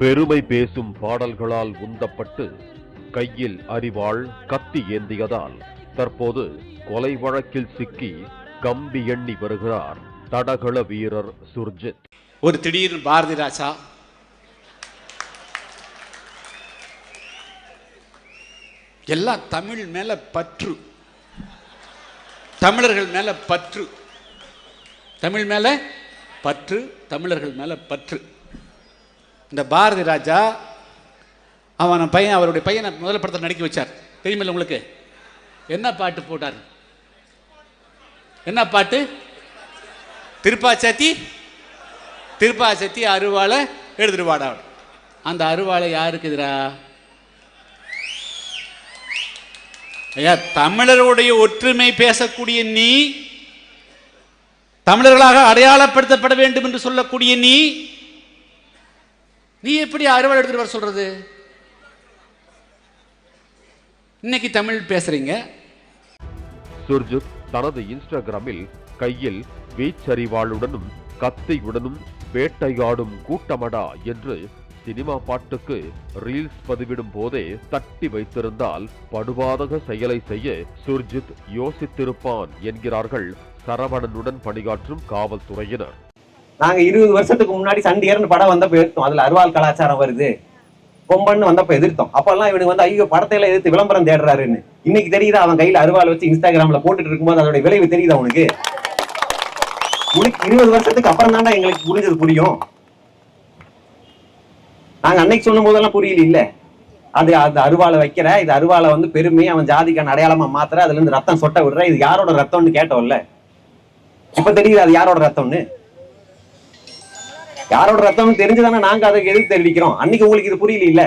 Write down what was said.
பெருமை பேசும் பாடல்களால் உந்தப்பட்டு கையில் அரிவாள் கத்தி ஏந்தியதால் தற்போது கொலை வழக்கில் சிக்கி கம்பி எண்ணி வருகிறார் தடகள வீரர் சுர்ஜித். ஒரு திடீர் பாரதி ராஜா. எல்லாம் தமிழ் மேல பற்று. தமிழர்கள் மேல பற்று. தமிழ் மேல பற்று தமிழர்கள் மேல பற்று. இந்த பாரதி ராஜா அவன் பையன் அவருடைய பையனை முதல் படத்தில் நடிக்க வச்சார். தெரியுமில்ல உங்களுக்கு? என்ன பாட்டு போட்டார்? என்ன பாட்டு? திருப்பாச்சாத்தி திருப்பாச்சத்தி அருவாளை எடுத்துட்டு வாடா அந்த அருவாளை யாருக்கு எதிரா? ஐயா தமிழருடைய ஒற்றுமை பேசக்கூடிய நீ தமிழர்களாக அடையாளப்படுத்தப்பட வேண்டும் என்று சொல்லக்கூடிய நீ நீ எப்படி அறுவடை எடுத்துட்டு வர சொல்றது? இன்னைக்கு தமிழ் பேசுறீங்க. சுர்ஜித் தனது இன்ஸ்டாகிராமில் கையில் வீச்சரிவாளுடனும் கத்தியுடனும் வேட்டையாடும் கூட்டமடா என்று சினிமா பாட்டுக்கு ரீல்ஸ் பதிவிடும் போதே தட்டி வைத்திருந்தால் படுபாதக செயலை செய்ய சுர்ஜித் யோசித்திருப்பான் என்கிறார்கள் சரவணனுடன் பணியாற்றும் காவல்துறையினர். நாங்க இருபது வருஷத்துக்கு முன்னாடி சண்டியர்னு படம் வந்தப்ப எதிர்த்தோம் அதுல அருவாள் கலாச்சாரம் வருது. கொம்பன்னு வந்தப்ப எதிர்த்தோம். அப்பெல்லாம் இவனுக்கு வந்து ஐயோ படத்தை எல்லாம் எதிர்த்து விளம்பரம் தேடுறாருன்னு. இன்னைக்கு தெரியுதா அவன் கையில அருவாள் வச்சு இன்ஸ்டாகிராம்ல போட்டுட்டு இருக்கும்போது அதோட விளைவு தெரியுதா அவனுக்கு உனக்கு இருபது வருஷத்துக்கு அப்புறம் தான்டா எங்களுக்கு புரிஞ்சது புரியும். நாங்க அன்னைக்கு சொல்லும் போதெல்லாம் புரியல இல்ல. அது அது அருவாளை வைக்கிற இது அருவாளை வந்து பெருமை அவன் ஜாதிக்கான அடையாளமா மாத்துற அதுல இருந்து ரத்தம் சொட்ட விடுற இது யாரோட ரத்தம்னு கேட்டோம்ல. இப்ப தெரியுது அது யாரோட ரத்தம்னு? யாரோட ரத்தம் தெரிஞ்சுதானே நாங்க அதை எதிர்த்து தெரிவிக்கிறோம்? அன்னைக்கு உங்களுக்கு இது புரியல இல்ல